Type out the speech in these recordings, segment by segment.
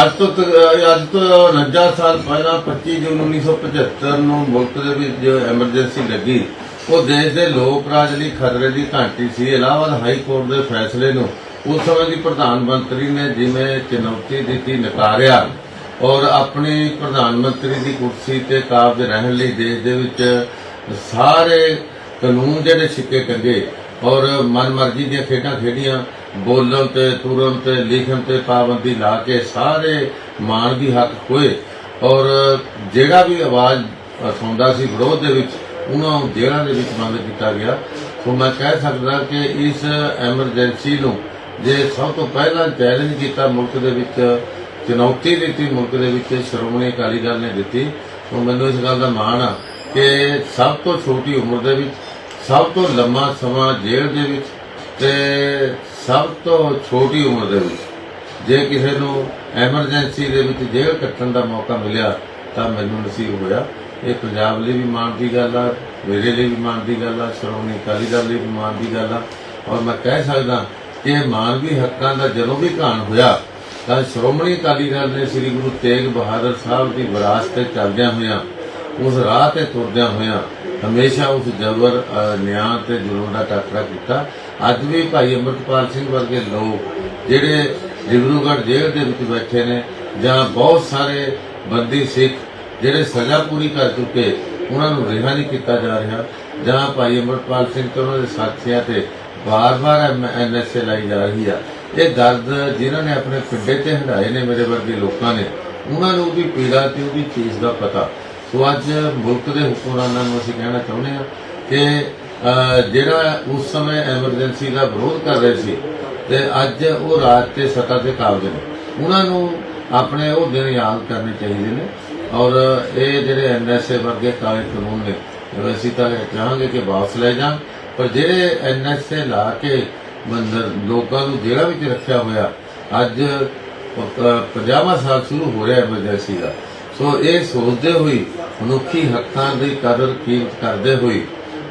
ਅੱਜ ਤੋਂ ਅੱਜ ਤੋਂ 49 ਸਾਲ ਪਹਿਲਾਂ 25 ਜੂਨ 1975 ਨੂੰ ਮੁਲਕ ਦੇ ਵਿੱਚ ਜੋ ਐਮਰਜੈਂਸੀ ਲੱਗੀ, ਉਹ ਦੇਸ਼ ਦੇ ਲੋਕ ਰਾਜ ਲਈ ਖਤਰੇ ਦੀ ਘੰਟੀ ਸੀ। ਇਲਾਹਾਬਾਦ ਹਾਈ ਕੋਰਟ ਦੇ ਫੈਸਲੇ ਨੂੰ ਉਸ ਸਮੇਂ ਦੀ ਪ੍ਰਧਾਨ ਮੰਤਰੀ ਨੇ ਜਿਵੇਂ ਚੁਣੌਤੀ ਦਿੱਤੀ, ਨਕਾਰਿਆ ਔਰ ਆਪਣੀ ਪ੍ਰਧਾਨ ਮੰਤਰੀ ਦੀ ਕੁਰਸੀ ਤੇ ਕਾਬਜ ਰਹਿਣ ਲਈ ਦੇਸ਼ ਦੇ ਵਿੱਚ ਸਾਰੇ ਕਾਨੂੰਨ ਜਿਹੜੇ ਛਿੱਕੇ ਕੰਗੇ ਔਰ ਮਨਮਰਜ਼ੀ ਦੀਆਂ ਖੇਡਾਂ ਖੇਡੀਆਂ ਬੋਲਣ ਤੇ, ਤੁਰਨ ਤੇ, ਲਿਖਣ ਤੇ ਪਾਬੰਦੀ ਲਾ ਕੇ ਸਾਰੇ ਮਾਨਵੀ ਹੱਕ ਹੋਏ ਔਰ ਜਿਹੜਾ ਵੀ ਆਵਾਜ਼ ਸੁਣਦਾ ਸੀ ਵਿਰੋਧ ਦੇ ਵਿੱਚ, ਉਹਨਾਂ ਨੂੰ ਜੇਲ੍ਹਾਂ ਦੇ ਵਿੱਚ ਬੰਦ ਕੀਤਾ ਗਿਆ। ਸੋ ਮੈਂ ਕਹਿ ਸਕਦਾ ਕਿ ਇਸ ਐਮਰਜੈਂਸੀ ਨੂੰ ਜੇ ਸਭ ਤੋਂ ਪਹਿਲਾਂ ਚੈਲੰਜ ਕੀਤਾ ਮੁਲਕ ਦੇ ਵਿੱਚ, ਚੁਣੌਤੀ ਦਿੱਤੀ ਮੁਲਕ ਦੇ ਵਿੱਚ, ਸ਼੍ਰੋਮਣੀ ਅਕਾਲੀ ਦਲ ਨੇ ਦਿੱਤੀ ਸੋ ਮੈਨੂੰ ਇਸ ਗੱਲ ਦਾ ਮਾਣ ਆ ਕਿ ਸਭ ਤੋਂ ਛੋਟੀ ਉਮਰ ਦੇ ਵਿੱਚ, ਸਭ ਤੋਂ ਲੰਮਾ ਸਮਾਂ ਜੇਲ੍ਹ ਦੇ ਵਿੱਚ ਤੇ ਸਭ ਤੋਂ ਛੋਟੀ ਉਮਰ ਦੇ ਵਿੱਚ ਜੇ ਕਿਸੇ ਨੂੰ ਐਮਰਜੈਂਸੀ ਦੇ ਵਿੱਚ ਜੇਲ੍ਹ ਕੱਟਣ ਦਾ ਮੌਕਾ ਮਿਲਿਆ, ਤਾਂ ਮੈਨੂੰ ਨਸੀਬ ਹੋਇਆ। ਇਹ ਪੰਜਾਬ ਲਈ ਵੀ ਮਾਣ ਦੀ ਗੱਲ ਆ, ਮੇਰੇ ਲਈ ਵੀ ਮਾਣ ਦੀ ਗੱਲ ਆ, ਸ਼੍ਰੋਮਣੀ ਅਕਾਲੀ ਦਲ ਲਈ ਵੀ ਮਾਣ ਦੀ ਗੱਲ ਆ। ਔਰ ਮੈਂ ਕਹਿ ਸਕਦਾ ਕਿ ਇਹ ਮਾਨਵੀ ਹੱਕਾਂ ਦਾ ਜਦੋਂ ਵੀ ਘਾਣ ਹੋਇਆ, ਤਾਂ ਸ਼੍ਰੋਮਣੀ ਅਕਾਲੀ ਦਲ ਨੇ ਸ੍ਰੀ ਗੁਰੂ ਤੇਗ ਬਹਾਦਰ ਸਾਹਿਬ ਦੀ ਵਿਰਾਸਤ ਤੇ ਚੱਲਦਿਆਂ ਹੋਇਆਂ, ਉਸ ਰਾਹ ਤੇ ਤੁਰਦਿਆਂ ਹੋਇਆਂ ਹਮੇਸ਼ਾ ਉਸ ਜਬਰ ਨਿਆਂ ਤੇ ਜ਼ੁਲਮ ਦਾ ਟਾਕਰਾ ਕੀਤਾ। ਅੱਜ ਵੀ ਭਾਈ ਅੰਮ੍ਰਿਤਪਾਲ ਸਿੰਘ ਵਰਗੇ ਲੋਕ ਜਿਹੜੇ ਡਿਬਰੂਗੜ੍ਹ ਜੇਲ੍ਹ ਦੇ ਵਿੱਚ ਬੈਠੇ ਨੇ ਜਾਂ ਬਹੁਤ ਸਾਰੇ ਬੰਦੀ ਸਿੱਖ ਜਿਹੜੇ ਸਜ਼ਾ ਪੂਰੀ ਕਰ ਚੁੱਕੇ, ਉਹਨਾਂ ਨੂੰ ਰਿਹਾ ਨਹੀਂ ਕੀਤਾ ਜਾ ਰਿਹਾ। ਜਾਂ ਭਾਈ ਅੰਮ੍ਰਿਤਪਾਲ ਸਿੰਘ ਤੇ ਉਹਨਾਂ ਦੇ ਸਾਥੀਆਂ ਤੇ ਬਾਰ-ਬਾਰ ਐਨਐਸਏ ਲਾਈ ਜਾ ਰਹੀ ਆ। ਇਹ ਦਰਦ ਜਿਨ੍ਹਾਂ ਨੇ ਆਪਣੇ ਪਿੰਡੇ ਤੇ ਹੰਡਾਏ ਨੇ ਮੇਰੇ ਵਰਗੇ ਲੋਕਾਂ ਨੇ, ਉਹਨਾਂ ਨੂੰ ਵੀ ਪੀੜਾ ਤੇ ਉਹਦੀ ਚੀਜ਼ ਦਾ ਪਤਾ। ਸੋ ਅੱਜ ਮੁਲਕ ਦੇ ਹੁਕਮਰਾਨਾਂ ਨੂੰ ਅਸੀਂ ਕਹਿਣਾ ਚਾਹੁੰਦੇ ਹਾਂ ਕਿ ਜਿਹੜਾ ਉਸ ਸਮੇਂ ਐਮਰਜੈਂਸੀ ਦਾ ਵਿਰੋਧ ਕਰ ਰਹੇ ਸੀ ਤੇ ਅੱਜ ਉਹ ਰਾਜ ਤੇ ਸੱਤਾ ਤੇ ਕਾਬਜ ਨੇ। ਉਹਨਾਂ ਨੂੰ ਆਪਣੇ ਉਹ ਦਿਨ ਯਾਦ ਕਰਨੇ ਚਾਹੀਦੇ ਨੇ ਔਰ ਇਹ ਜਿਹੜੇ ਐਨਐਸਏ ਵਰਗੇ ਕਾਲੇ ਕਾਨੂੰਨ ਨੇ, ਅਸੀਂ ਤਾਂ ਚਾਹਾਂਗੇ ਕਿ ਵਾਪਸ ਲੈ ਜਾਣ, ਪਰ ਜਿਹੜੇ ਐਨਐਸਏ ਲਾ ਕੇ ਬੰਦਰ ਲੋਕਾਂ ਨੂੰ ਜੇਲ੍ਹਾਂ ਵਿੱਚ ਰੱਖਿਆ ਹੋਇਆ, ਅੱਜ 50 ਸਾਲ ਸ਼ੁਰੂ ਹੋ ਰਿਹਾ ਐਮਰਜੈਂਸੀ ਦਾ ਸੋ ਇਹ ਸੋਚਦੇ ਹੋਈ ਮਨੁੱਖੀ ਹੱਕਾਂ ਦੀ ਕਦਰ ਕੀਮਤ ਕਰਦੇ ਹੋਈ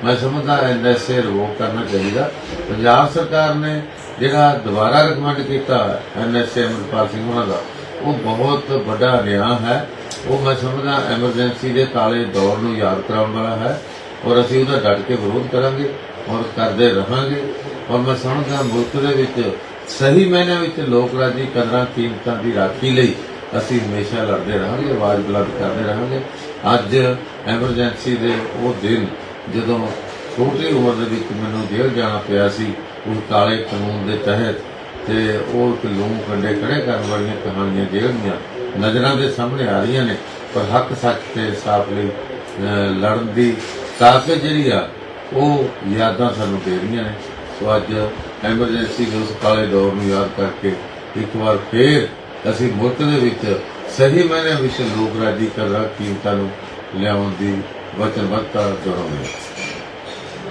ਮੈਂ ਸਮਝਦਾ ਐਨਐਸਏ ਰਿਵੋਕ ਕਰਨਾ ਚਾਹੀਦਾ। ਪੰਜਾਬ ਸਰਕਾਰ ਨੇ ਜਿਹੜਾ ਦੁਬਾਰਾ ਰეკਮੈਂਡ ਕੀਤਾ ਐਨਐਸਏ ਅਮਰਪਾਲ ਸਿੰਘ ਉਹਨਾਂ ਦਾ, ਉਹ ਬਹੁਤ ਵੱਡਾ ਨਿਆਂ ਹੈ। ਉਹ ਮੈਂ ਸਮਝਦਾ ਐਮਰਜੈਂਸੀ ਦੇ ਕਾਲੇ ਦੌਰ ਨੂੰ ਯਾਦ ਕਰਾਉਣ ਵਾਲਾ ਹੈ ਔਰ ਅਸੀਂ ਉਹਦਾ ਡਟ ਕੇ ਵਿਰੋਧ ਕਰਾਂਗੇ ਔਰ ਕਰਦੇ ਰਹਾਂਗੇ। ਔਰ ਮੈਂ ਸਮਝਦਾ ਮੁਲਕ ਦੇ ਵਿੱਚ ਸਹੀ ਮਾਇਨੇ ਵਿੱਚ ਲੋਕ ਰਾਜੀ ਕਦਰਾਂ ਕੀਮਤਾਂ ਦੀ ਰਾਖੀ ਲਈ ਅਸੀਂ ਹਮੇਸ਼ਾ ਲੜਦੇ ਰਹਾਂਗੇ, ਆਵਾਜ਼ ਬੁਲੰਦ ਕਰਦੇ ਰਹਾਂਗੇ। ਅੱਜ ਐਮਰਜੈਂਸੀ ਦੇ ਉਹ ਦਿਨ, ਜਦੋਂ ਛੋਟੀ ਉਮਰ ਦੇ ਵਿੱਚ ਮੈਨੂੰ ਜੇਲ੍ਹ ਜਾਣਾ ਪਿਆ ਸੀ ਉਸ ਕਾਲੇ ਕਾਨੂੰਨ ਦੇ ਤਹਿਤ, ਤੇ ਉਹ ਇੱਕ ਲੂੰ ਕੰਡੇ ਖੜੇ ਕਰਨ ਵਾਲੀਆਂ ਕਹਾਣੀਆਂ ਜੇਲ੍ਹ ਦੀਆਂ ਨਜ਼ਰਾਂ ਦੇ ਸਾਹਮਣੇ ਆ ਰਹੀਆਂ ਨੇ, ਪਰ ਹੱਕ ਸੱਚ ਤੇ ਇਨਸਾਫ ਲਈ ਲੜਨ ਦੀ ਤਾਕਤ ਜਿਹੜੀ ਆ, ਉਹ ਯਾਦਾਂ ਸਾਨੂੰ ਦੇ ਰਹੀਆਂ ਨੇ। ਸੋ ਅੱਜ ਐਮਰਜੈਂਸੀ ਦੇ ਉਸ ਕਾਲੇ ਦੌਰ ਨੂੰ ਯਾਦ ਕਰਕੇ ਇੱਕ ਵਾਰ ਫੇਰ ਅਸੀਂ ਮੁਲਕ ਦੇ ਵਿੱਚ ਸਹੀ ਮਾਇਨੇ ਵਿੱਚ ਲੋਕ ਰਾਜੀ ਕਰਾਂ ਕੀਮਤਾਂ ਨੂੰ ਲਿਆਉਣ ਦੀ ਵਚਨਬੱਧਤਾ ਦੁਹਰਾਉਂਦੇ ਹਾਂ